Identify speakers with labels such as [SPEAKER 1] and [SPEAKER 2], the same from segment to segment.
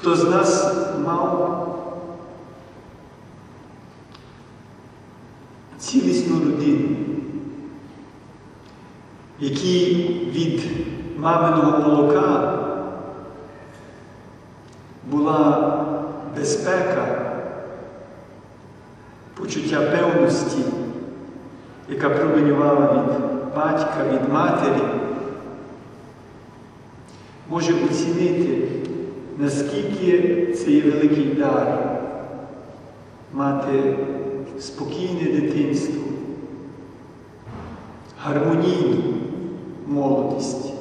[SPEAKER 1] Хто з нас мав цілісну родину, який від маминого молока була безпека, почуття певності, яка променювала від батька, від матері, може оцінити, наскільки це є великий дар мати спокійне дитинство, гармонійну молодість,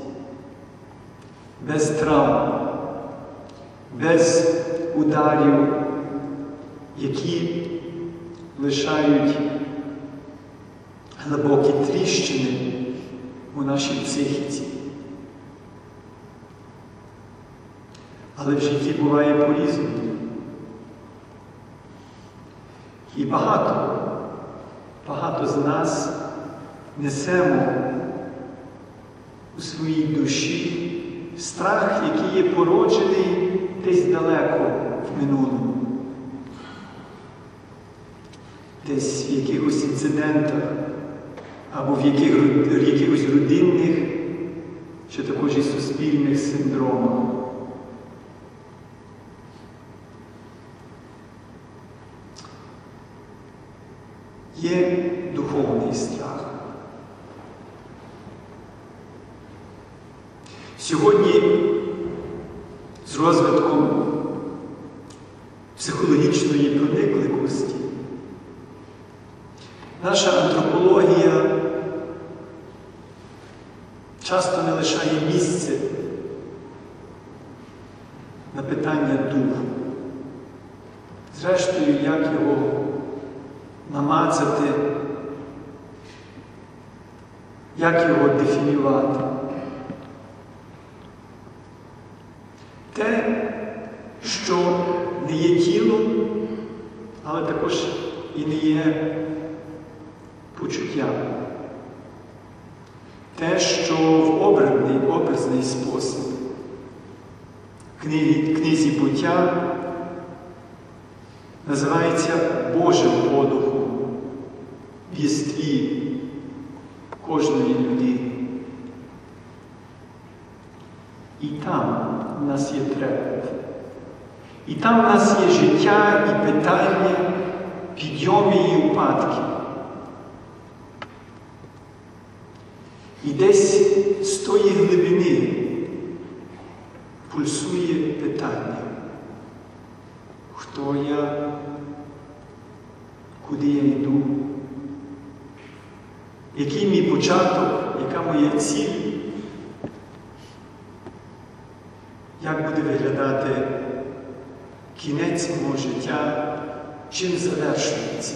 [SPEAKER 1] без травм, без ударів, які лишають глибокі тріщини у нашій психіці. Але в житті буває по-різному. І багато, багато з нас несемо у своїй душі страх, який є породжений десь далеко в минулому, десь в якихось інцидентах або в якихось родинних, чи також і суспільних синдромах. Є духовний страх. Сьогодні з розвитком психологічної проникливості наша антропологія часто не лишає місце на питання духу. Зрештою, як його намацати, як його дефінювати. Те, що не є тілом, але також і не є почуттям. Те, що в обраний, образний спосіб книзі, книзі буття називається Божим подухом в єстві кожної людини. І там у нас є трепет. І там у нас є життя і питання, підйоми і упадки. І десь з тої глибини пульсує питання, хто я, куди я йду, який мій початок, яка моя ціль, як буде виглядати кінець мого життя, чим завершується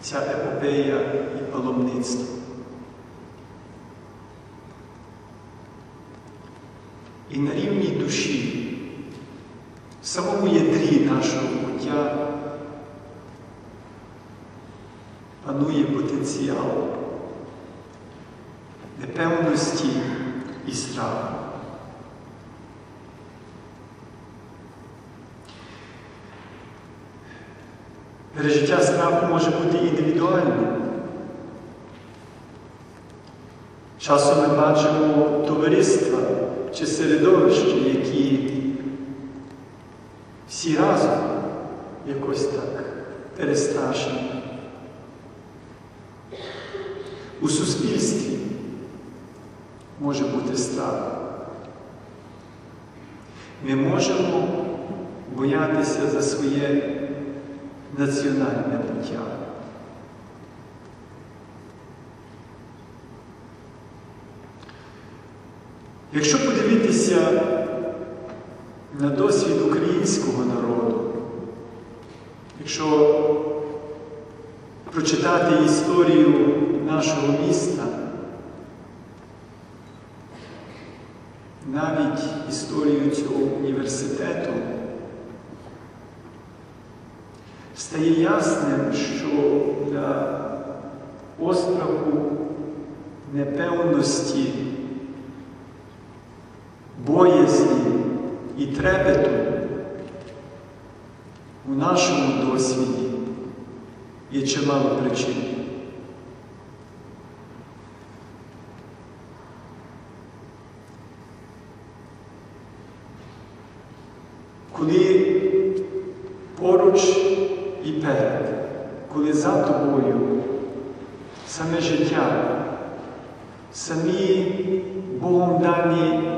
[SPEAKER 1] ця епопея і паломництво. І на рівні душі, в самому ядрі нашого буття панує потенціал непевності і страху. Пережиття страху може бути індивідуальним. Часом ми бачимо товариства чи середовища, які всі разом якось так перестрашені. У суспільстві може бути страх. Ми можемо боятися за своє національне буття. Якщо подивитися на досвід українського народу, якщо прочитати історію нашого міста, навіть історію цього університету, стає ясним, що для остраху непевності, боязні і трепету у нашому досвіді є чимало причин. Коли поруч і перед, коли за тобою саме життя, самі Богом дані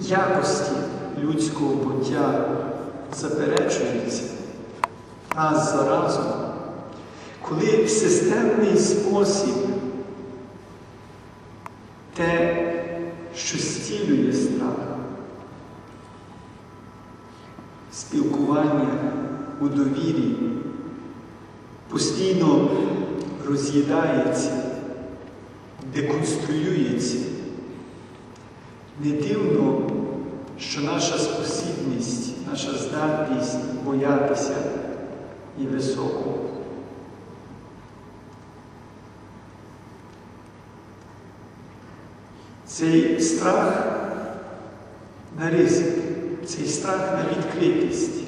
[SPEAKER 1] якості людського буття заперечуються раз за разом, коли в системний спосіб те, що зцілює страх, спілкування у довірі постійно роз'їдається, деконструюється. Не дивно, що наша спосібність, наша здатність боятися є високою. Цей страх на ризик, цей страх на відкритість,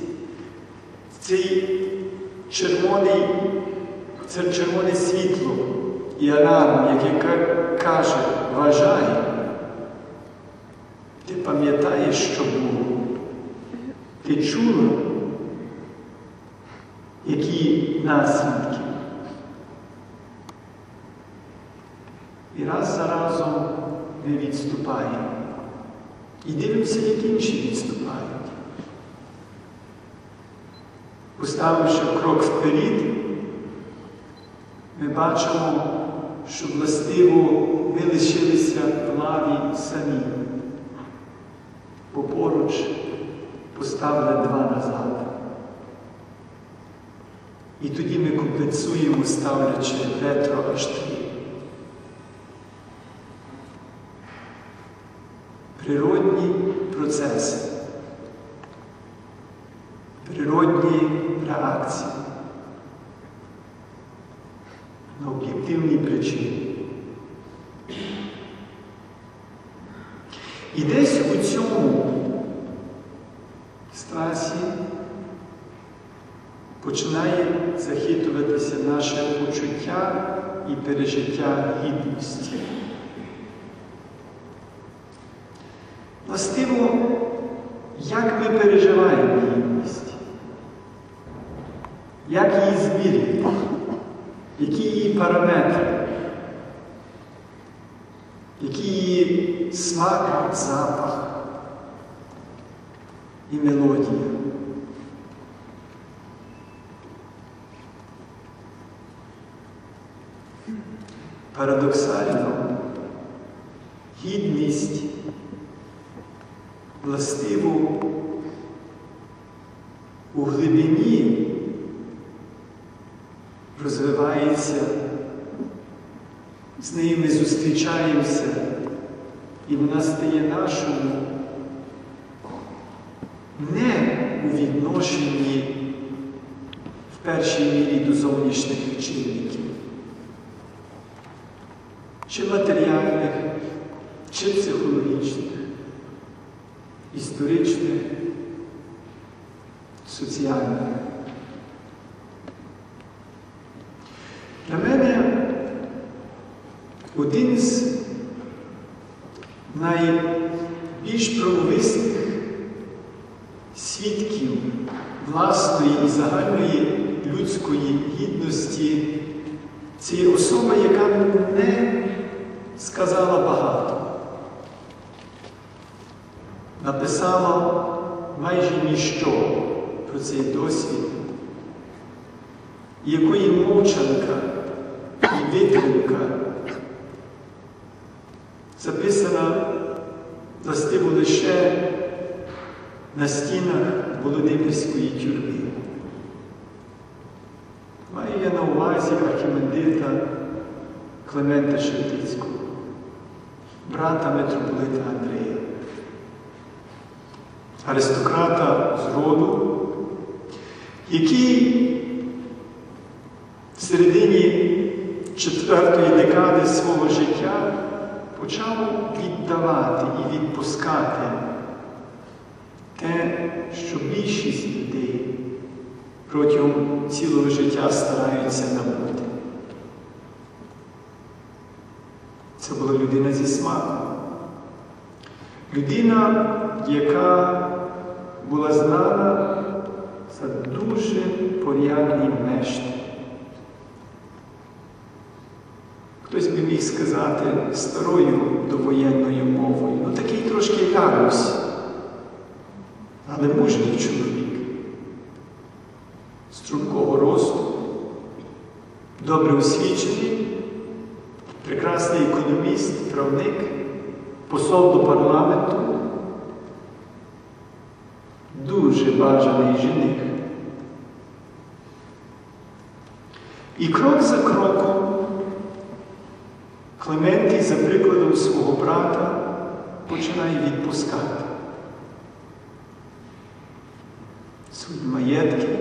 [SPEAKER 1] цей червоний, це червоне світло і аларм, який каже, вважай, ти пам'ятаєш, що було, ти чула, які наслідки. І раз за разом ми відступаємо. І дивимося, як інші відступають. Поставивши крок вперед, ми бачимо, що властиво ми лишилися в лаві самі, бо поруч поставили два назад. І тоді ми компенсуємо, ставлячи ретро аж три. Природні процеси, природні реакції на об'єктивні причини. І десь у цьому страсі починає захитуватися наше почуття і пережиття гідності. Властиво, як ми переживаємо гідність, як її зміряти, які її параметри, який її смак, запах і мелодія. Парадоксально, гідність властиво у глибині розвивається, з нею ми зустрічаємося, і вона стає нашою не у відношенні в першій мірі до зовнішніх чинників, чи матеріальних, чи психологічних, історичних, соціальних. Для мене один з найбільш правовисних свідків власної і загальної людської гідності це є особа, яка не сказала багато, написала майже ніщо про цей досвід, якої мовчанка і витримка записана властиво лише на стінах Володимирської тюрми. Маю я на увазі архімандрита Климента Шептицького, брата митрополита Андрія, аристократа з роду, який в середині четвертої декади свого життя почав віддавати і відпускати те, що більшість людей протягом цілого життя стараються набути. Це була людина зі смаком. Людина, яка була знана за дуже порядний мешт. Хтось би міг сказати старою довоєнною мовою. Ну такий трошки ярус, але мужній чоловік. Стрункого росту, добре освічений, прекрасний економіст, правник, посол до парламенту, дуже бажаний жених. І крок за кроком Клементій, за прикладом свого брата, починає відпускати свої маєтки,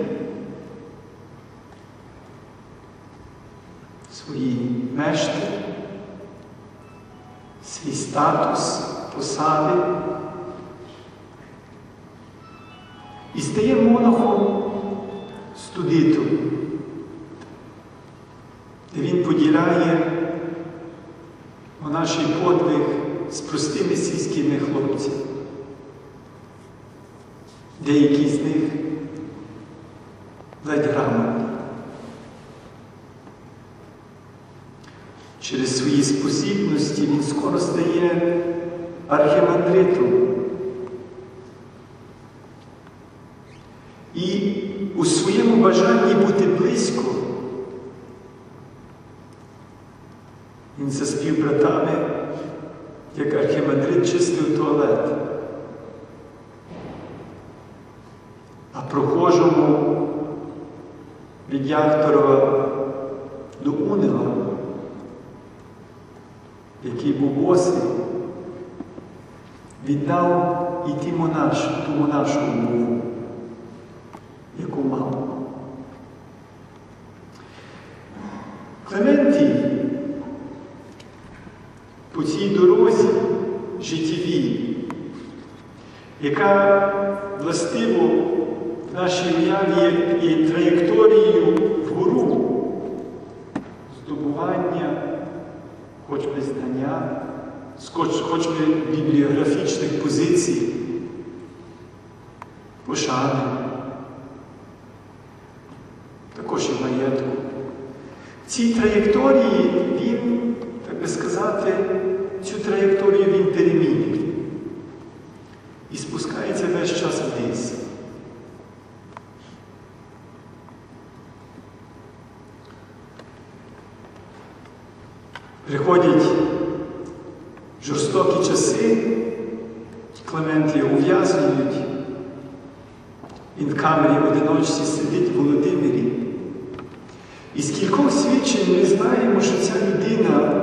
[SPEAKER 1] свої мешти, свій статус, посади і стає монахом студитом, де він поділяє монаший подвиг з простими сільськими хлопцями. Деякі з них ледь грамотні. Через свої спосібності він скоро стає архімандритом. І у своєму бажанні бути близько він за співбратами, як архімандрит, чистив туалет. А прохожому від Яхторова до Унила, який був босий, віддав і ті монаш, ту монашу мову, яку мав. Клементій по цій дорозі життєвій, яка властиво в нашій уяві є траєкторією вгору здобування, хоч, хоч би бібліографічних позицій, пошани, також і маєтку. В Цій траєкторії він, так би сказати, цю траєкторію він перемінює. І спускається весь час вниз. Приходять жорстокі часи, Клементія ув'язнюють, він в камері в одиночці сидить в Володимирі. І з кількох свідчень ми знаємо, що ця людина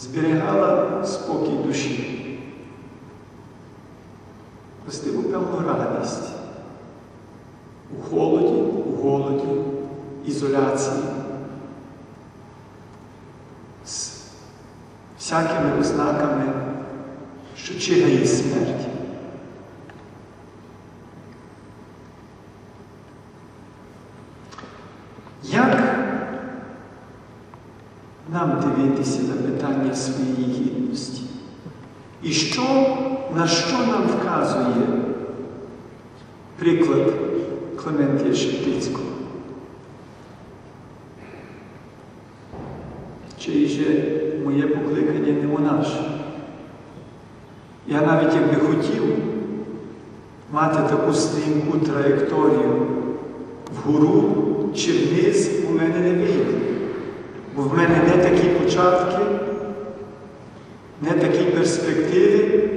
[SPEAKER 1] зберігала спокій душі, властиву певну радість. У холоді, у голоді, ізоляції, всякими ознаками, що чигає смерть. Як нам дивитися на питання своєї гідності? І що, на що нам вказує приклад Клементія Шептицького? Чи же моє покликання не монаше? Я навіть якби хотів мати таку стрімку траєкторію вгору чи вниз у мене не вийде. Бо в мене не такі початки, не такі перспективи,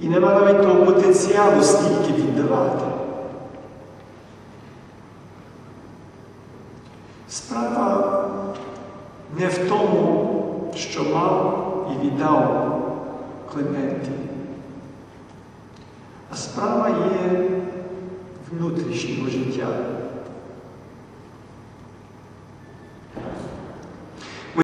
[SPEAKER 1] і нема навіть того потенціалу стільки віддавати. Справа не в тому, що мав і віддав Клементі, а справа є внутрішнього життя.